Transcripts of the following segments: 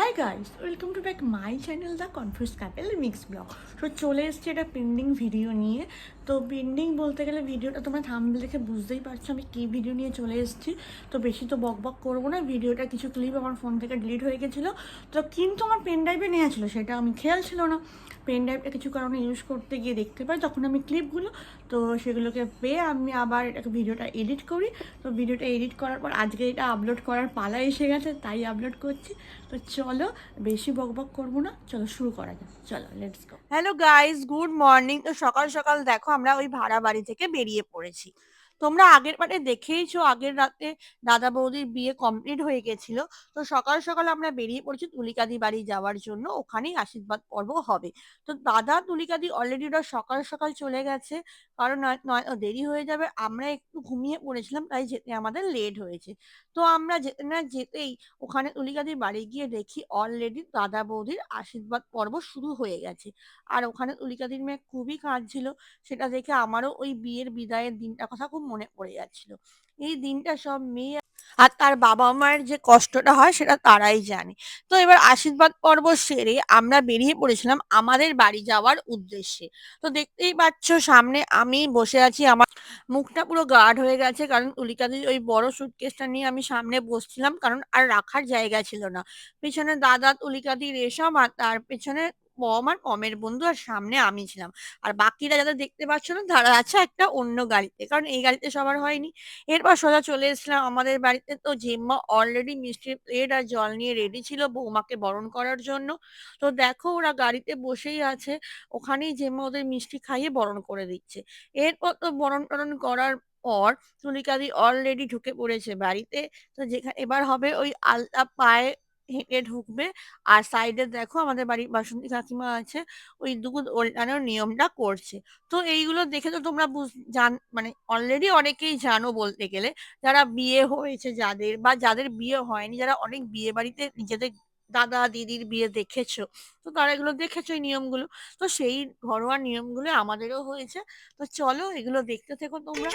Hi guys welcome to back my channel the confuse couple mix blog তো চলে এসেছি একটা পেন্ডিং ভিডিও নিয়ে। তো পেন্ডিং বলতে গেলে ভিডিওটা তোমরা থাম্বনেল দেখে বুঝতেই পারছ আমি কী ভিডিও নিয়ে চলে এসেছি। তো বেশি তো বক বক করব না ভিডিওটা কিছু ক্লিপ আমার ফোন থেকে ডিলিট হয়ে গেছিল। তো কিন্তু আমার পেন ড্রাইভে নেওয়া ছিল, সেটা আমি খেয়াল ছিল না। পেন ড্রাইভটা কিছু কারণে ইউজ করতে গিয়ে দেখতে পাই। তখন আমি ক্লিপগুলো তো সেগুলোকে পেয়ে আমি আবার এটাকে ভিডিওটা এডিট করি। তো ভিডিওটা এডিট করার পর আজকে এটা আপলোড করার পালা এসে গেছে, তাই আপলোড করছি। তো চলো, বেশি বক বক করব না, চলো শুরু করা যাক। চলো let's go hello guys good morning তো সকাল সকাল দেখো, আমরা ওই ভাড়া বাড়ি থেকে বেরিয়ে পড়েছি। তোমরা আগের বারে দেখেইছো আগের রাতে দাদা বৌদির বিয়ে কমপ্লিট হয়ে গেছিল। তো সকাল সকাল আমরা বেরিয়ে পড়েছি তুলিকাদি বাড়ি যাওয়ার জন্য। ওখানেই আশীর্বাদ পর্ব হবে। তো দাদা তুলিকাদি অলরেডি ওরা সকাল সকাল চলে গেছে। কারণ নয় দেরি হয়ে যাবে। আমরা একটু ঘুমিয়ে পড়েছিলাম, তাই যেতে আমাদের লেট হয়েছে। তো আমরা যেতে না যেতেই ওখানে তুলিকাদির বাড়ি গিয়ে দেখি অলরেডি দাদা বৌদির আশীর্বাদ পর্ব শুরু হয়ে গেছে। আর ওখানে তুলিকাদির মেয়ে খুবই কাঁদছিল। সেটা দেখে আমারও ওই বিয়ের বিদায়ের দিনটা কথা খুব মনে পড়ে যাচ্ছিল। এই দিনটা সব মেয়ে আর তার বাবা মায়ের যে কষ্টটা হয় সেটা তারাই জানে। তো এবার আশীর্বাদ পর্ব সেরে আমরা বেরিয়ে পড়েছিলাম আমাদের বাড়ি যাওয়ার উদ্দেশ্যে। তো দেখতেই পাচ্ছ সামনে আমি বসে আছি, আমার মুখটা পুরো গার্ড হয়ে গেছে কারণ তুলিকাদির ওই বড় সুটকেসটা নিয়ে আমি সামনে বসছিলাম কারণ আর রাখার জায়গা ছিল না। পেছনে দাদা তুলিকাদি রেশম আর তার পেছনে পম আর পমের বন্ধু আর সামনে আমি ছিলাম। আর বাকিরা যারা দেখতে পাচ্ছ না, তারা আছে একটা অন্য গাড়িতে। কারণ এই গাড়িতে সবার হয়নি। এরপর সোজা চলে এসেছিলাম আমাদের বাড়িতে। তো জেম্মা অলরেডি মিষ্টির প্লেট আর জল নিয়ে রেডি ছিল বৌমাকে বরণ করার জন্য। তো দেখো ওরা গাড়িতে বসেই আছে। ওখানেই জেম্মা ওদের মিষ্টি খাইয়ে বরণ করে দিচ্ছে। এরপর তো বরণ টরণ করার পর তুলিকাদি অলরেডি ঢুকে পড়েছে বাড়িতে। তো যেখানে এবার হবে ওই আলতা পায়ে হেঁটে ঢুকবে আর সাইডে দেখো আমাদের বাড়ির বাসন্তী কাকিমা আছে ওই দুধ ওল্টানোর নিয়মটা করছে তো এইগুলো দেখে তো তোমরা জান মানে অলরেডি অনেকেই জানো বলতে গেলে যারা বিয়ে হয়েছে যাদের বা যাদের বিয়ে হয়নি যারা অনেক বিয়ে বাড়িতে নিজেদের দাদা দিদির বিয়ে দেখেছ তো তারা এগুলো দেখেছ এই নিয়মগুলো তো সেই ঘরোয়া নিয়মগুলো আমাদেরও হয়েছে তো চলো এগুলো দেখতে থেকো তোমরা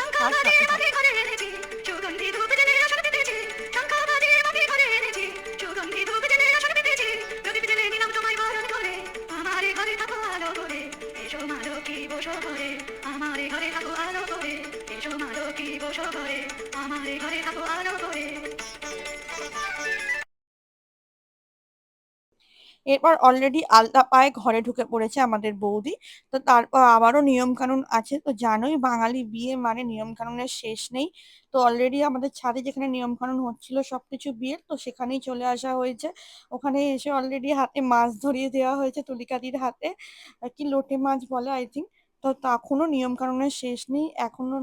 এরপর অলরেডি আলতা পায়ে ঘরে ঢুকে পড়েছে আমাদের বৌদি। তো তারপর আবারও নিয়ম কানুন আছে। তো জানোই বাঙালি বিয়ে মানে নিয়ম কানুনের শেষ নেই। তো অলরেডি আমাদের ছাদে যেখানে নিয়ম কানুন হচ্ছিল সবকিছু বিয়ের, তো সেখানেই চলে আসা হয়েছে। ওখানে এসে অলরেডি হাতে মাছ ধরিয়ে দেওয়া হয়েছে তুলিকাদির হাতে। কি লোটে মাছ বলে আই থিঙ্ক তো তখনও নিয়ম কানুনের শেষ নেই। এখনও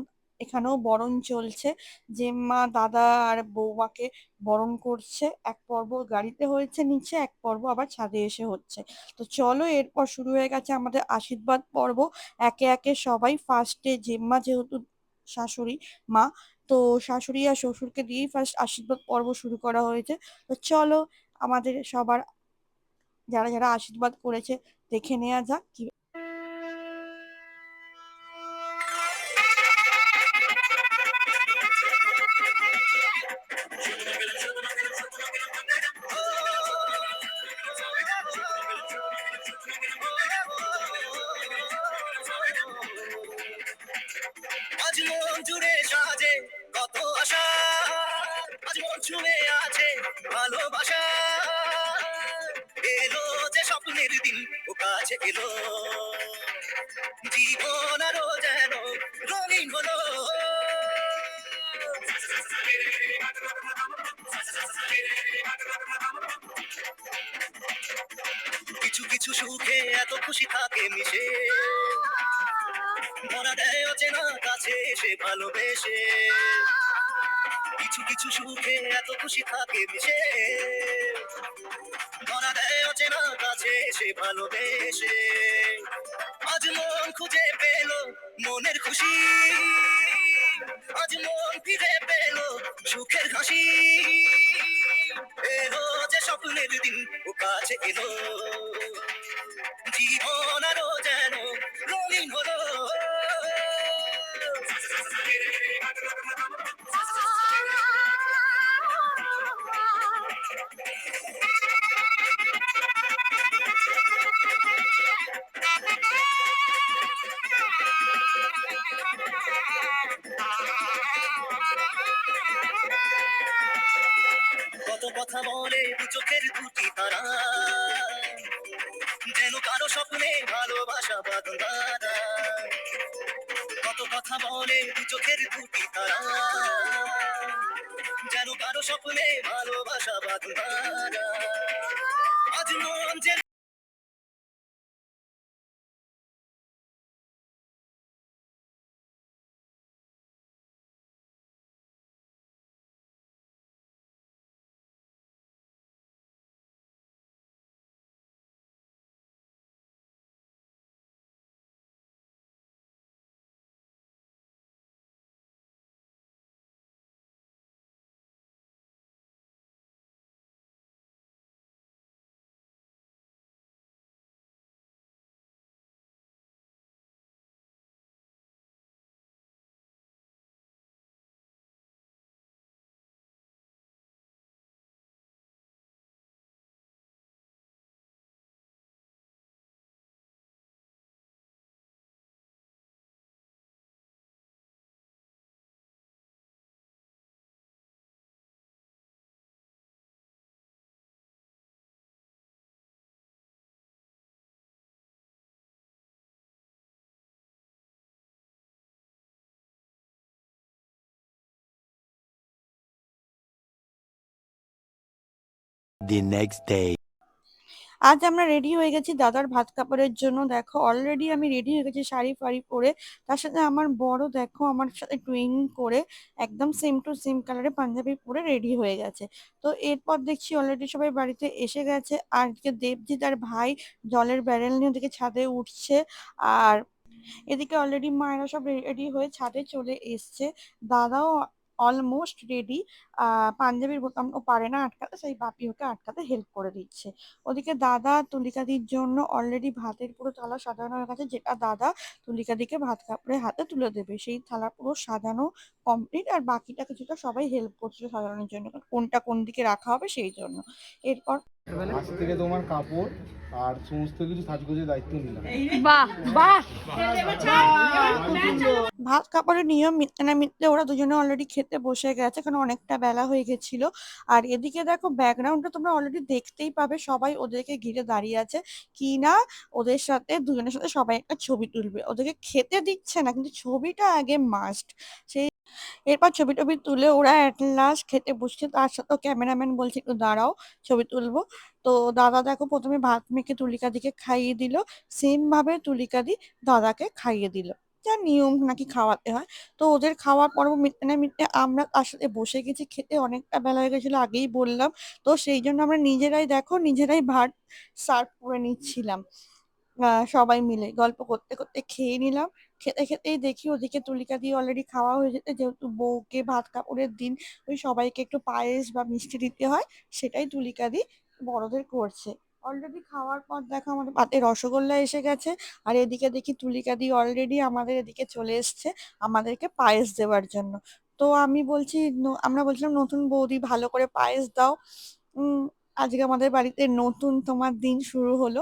এখানেও বরণ চলছে। যে মা, দাদা আর বৌমাকে বরণ করছে। এক পর্ব গাড়িতে হয়েছে নিচে, এক পর্ব আবার ছাদে এসে হচ্ছে। তো চলো এরপর শুরু হয়ে গেছে আমাদের আশীর্বাদ পর্ব। একে একে সবাই ফার্স্টে জেম্মা যেহেতু শাশুড়ি, মা, তো শাশুড়ি আর শ্বশুরকে দিয়েই ফার্স্ট আশীর্বাদ পর্ব শুরু করা হয়েছে। তো চলো আমাদের সবার, যারা যারা আশীর্বাদ করেছে, দেখে নেওয়া যাক কি যে দিন ও কাছে এলো। জীবন আরও যেন রঙিন হলো। কিছু কিছু সুখে এত খুশি থাকে মিশে। ধরা দেয় অচেনা কাছে এসে ভালোবেসে। কিছু কিছু সুখে এত খুশি থাকে মিশে। ধরা দেয় অচেনা কাছে সে ভালোবেসে আজ মন খুঁজে পেল মনের খুশি। আজ মন ফিরে পেল সুখের হাসি। এলো যে স্বপ্নের দিন, ও কাছে এলো। জীবন আরও দু চোখের দুটি তারা? যেন কারও স্বপ্নে ভালোবাসা তারা। আজ মন যে the next day. আজ আমরা রেডি হয়ে গেছি দাদার ভাত কাপড়ের জন্য। দেখো অলরেডি আমি রেডি হয়ে গেছি শাড়ি ফাড়ি পরে। তার সাথে আমার বড়, দেখো, আমার সাথে টুইন করে একদম সেম টু সেম কালারে পাঞ্জাবি পরে রেডি হয়ে গেছে। তো এরপর দেখছি অলরেডি সবাই বাড়িতে এসে গেছে। আর দেবজিৎ আর ভাই জলের ব্যারেল নিয়ে ওদিকে ছাদে উঠছে। আর এদিকে অলরেডি মায়েরা সব রেডি হয়ে ছাদে চলে এসছে। দাদাও অলমোস্ট রেডি পাঞ্জাবির বোতাম ও পারে না আটকাতে, সেই বাপি ওকে আটকাতে হেল্প করে দিচ্ছে। ওদিকে দাদা তুলিকাদির জন্য অলরেডি ভাতের পুরো থালা সাজানো হয়ে গেছে, যেটা দাদা তুলিকাদিকে ভাত কাপড়ে হাতে তুলে দেবে। সেই থালা পুরো সাজানো কমপ্লিট আর বাকিটা কিছুটা সবাই হেল্প করছিল সাজানোর জন্য, কোনটা কোন দিকে রাখা হবে সেই জন্য। এরপর আজ থেকে তোমার কাপড় আর সমস্ত কিছু সাজগোজের দায়িত্ব নিলাম। বাহ বাহ। ভাত কাপড়ের নিয়ম মিটতে না মিটতে ওরা দুজনে অলরেডি খেতে বসে গেছে কারণ অনেকটা বেলা হয়ে গেছিল। আর এদিকে দেখো ব্যাকগ্রাউন্ডটা তোমরা অলরেডি দেখতেই পাবে সবাই ওদেরকে ঘিরে দাঁড়িয়ে আছে। কি না ওদের সাথে দুজনের সাথে সবাই একটা ছবি তুলবে। ওদেরকে খেতে দিচ্ছে না কিন্তু ছবিটা আগে মাস্ট সেই এরপর ছবি টবি তুলে ওরা অ্যাট লাস্ট খেতে বসছে, তার সাথে ক্যামেরাম্যান বলছে, একটু দাঁড়াও, ছবি তুলবো। তো দাদা দেখো প্রথমে ভাত মেখে তুলিকা দিকে খাইয়ে দিল সেম ভাবে তুলিকা দি দাদাকে খাইয়ে দিল। যা নিয়ম নাকি খাওয়াতে হয়। তো ওদের খাওয়ার পর্ব মিটতে না মিটতে আমরা তার সাথে বসে গেছি, খেতে অনেকটা বেলা হয়ে গেছিল, আগেই বললাম। তো সেই জন্য আমরা নিজেরাই দেখো, নিজেরাই ভাত সার্ভ করে নিচ্ছিলাম। সবাই মিলে গল্প করতে করতে খেয়ে নিলাম। খেতে খেতেই দেখি ওদিকে তুলিকা দিয়ে অলরেডি খাওয়া হয়ে যেতে যেহেতু বউকে ভাত কাপড়ের দিন, ওই সবাইকে একটু পায়েস বা মিষ্টি দিতে হয়, সেটাই তুলিকা দি বড়দের করছে। অলরেডি খাওয়ার পর দেখো আমাদের পাতে রসগোল্লা এসে গেছে, আর এদিকে দেখি তুলিকা দি অলরেডি আমাদের এদিকে চলে এসছে আমাদেরকে পায়েস দেওয়ার জন্য। তো আমি বলছি আমরা বলছিলাম, নতুন বৌদি, ভালো করে পায়েস দাও। আজকে আমাদের বাড়িতে নতুন তোমার দিন শুরু হলো।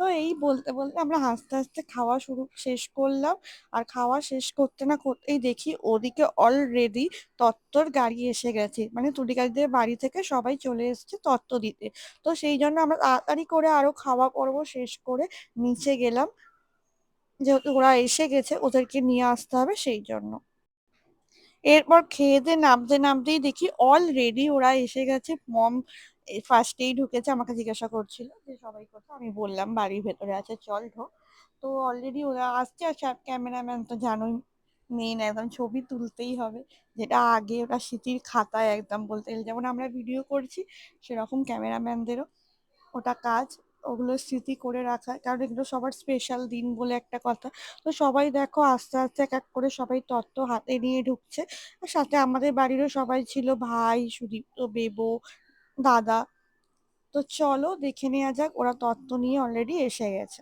তো এই বলতে বলতে আমরা হাসতে হাসতে খাওয়া শুরু, শেষ করলাম। আর খাওয়া শেষ করতে না করতেই দেখি ওদিকে অলরেডি তত্ত্বর গাড়ি এসে গেছে। মানে তুলিকাদের বাড়ি থেকে সবাই চলে এসেছে তত্ত্ব দিতে। তো সেই জন্য আমরা তাড়াতাড়ি করে আরও খাওয়া পর্ব শেষ করে নিচে গেলাম। যেহেতু ওরা এসে গেছে, ওদেরকে নিয়ে আসতে হবে সেই জন্য। এরপর খেয়ে দিয়ে নামতে, নামতেই দেখি অলরেডি ওরা এসে গেছে। মম ফার্স্টেই ঢুকেছে, আমাকে জিজ্ঞাসা করছিল যে, সবাই কোথায়? আমি বললাম, বাড়ির ভেতরে আছে, চল ঢোক তো অলরেডি ওরা আসছে আর ক্যামেরাম্যান তো জানোই মেন একদম ছবি তুলতেই হবে। যেটা আগে ওটা স্মৃতির খাতায় একদম বলতে গেলে, যেমন আমরা ভিডিও করছি, সেরকম ক্যামেরাম্যানদেরও ওটা কাজ। ওগুলো স্মৃতি করে রাখা, কারণ এগুলো সবার স্পেশাল দিন বলে একটা কথা। তো সবাই দেখো, আস্তে আস্তে এক এক করে সবাই তত্ত্ব হাতে নিয়ে ঢুকছে। আর সাথে আমাদের বাড়িরও সবাই ছিল, ভাই, সুদীপ্ত, বেবো দাদা তো চলো দেখে নেওয়া যাক ওরা তত্ত্ব নিয়ে অলরেডি এসে গেছে।